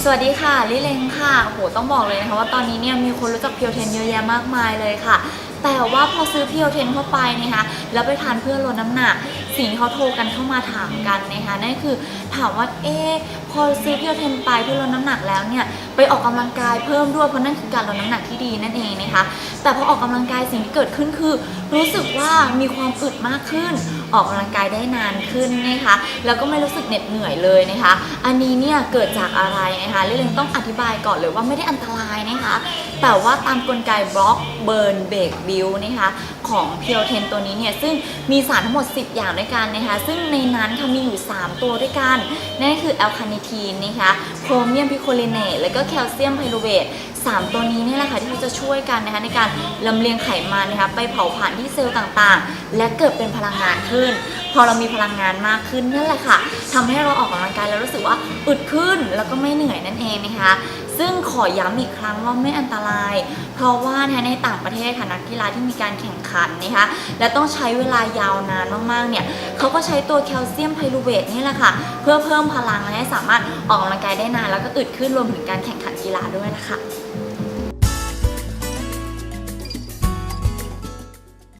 สวัสดีค่ะ ลิเลงค่ะโหต้องบอกเลยนะคะว่าตอนนี้เนี่ยมีคนรู้จักเพียวเทนเยอะแยะมากมายเลยค่ะ แต่ว่าพอซื้อเพียวเทนเข้าไปนะคะแล้วไปทานเพื่อลดน้ำหนัก สิ่งที่เขาโทรกันเข้ามาถามกันนะคะนั่นคือถามว่าเอ๊พอซื้อเพียวเทนไปเพื่อลดน้ำหนักแล้วเนี่ยไปออกกำลังกายเพิ่มด้วยเพราะนั่นคือการลดน้ำหนักที่ดีนั่นเองนะคะแต่พอออกกำลังกายสิ่งที่เกิดขึ้นคือ รู้สึกว่ามีความอึดมากขึ้น ออกกำลังกายได้นานขึ้นนะคะแล้วก็ไม่รู้สึกเหน็ดเหนื่อยเลยนะคะ อันนี้เนี่ยเกิดจากอะไรนะคะลิเลงต้องอธิบายก่อนเลยว่าไม่ได้อันตรายนะคะ แต่ว่าตามกลไกบล็อกเบิร์นเบรกบิวนะคะของเพียวเทนตัวนี้เนี่ยซึ่งมีสารทั้งหมด 10 อย่างด้วยกันนะคะซึ่งในนั้นค่ะมีอยู่ 3 ตัวด้วยกันนั่นคือแอลคาเนทีนนะคะโครเมียมพิโคลิเนตแล้วก็แคลเซียมไพรูเวตสามตัวนี้นี่แหละค่ะที่เขาจะช่วยกันนะคะในการลำเลียงไขมันนะคะไปเผาผลาญที่เซลล์ต่างๆ และเกิดเป็นพลังงานขึ้น พอเรามีพลังงานมากขึ้นนั่นแหละค่ะทำให้เราออกกำลังกายแล้วรู้สึกว่าอึดขึ้นแล้วก็ไม่เหนื่อยนั่นเองนะคะ ซึ่งขอย้ำอีกครั้งว่าไม่อันตราย เพราะว่าในต่างประเทศค่ะนักกีฬาที่มีการแข่งขันนะคะและต้องใช้เวลายาวนานมากๆเนี่ยเขาก็ใช้ตัวแคลเซียมไพลูเวตนี่แหละค่ะ เพื่อเพิ่มพลังและให้สามารถออกกำลังกายได้นาน แล้วก็อึดขึ้นรวมถึงการแข่งขันกีฬาด้วยนะคะ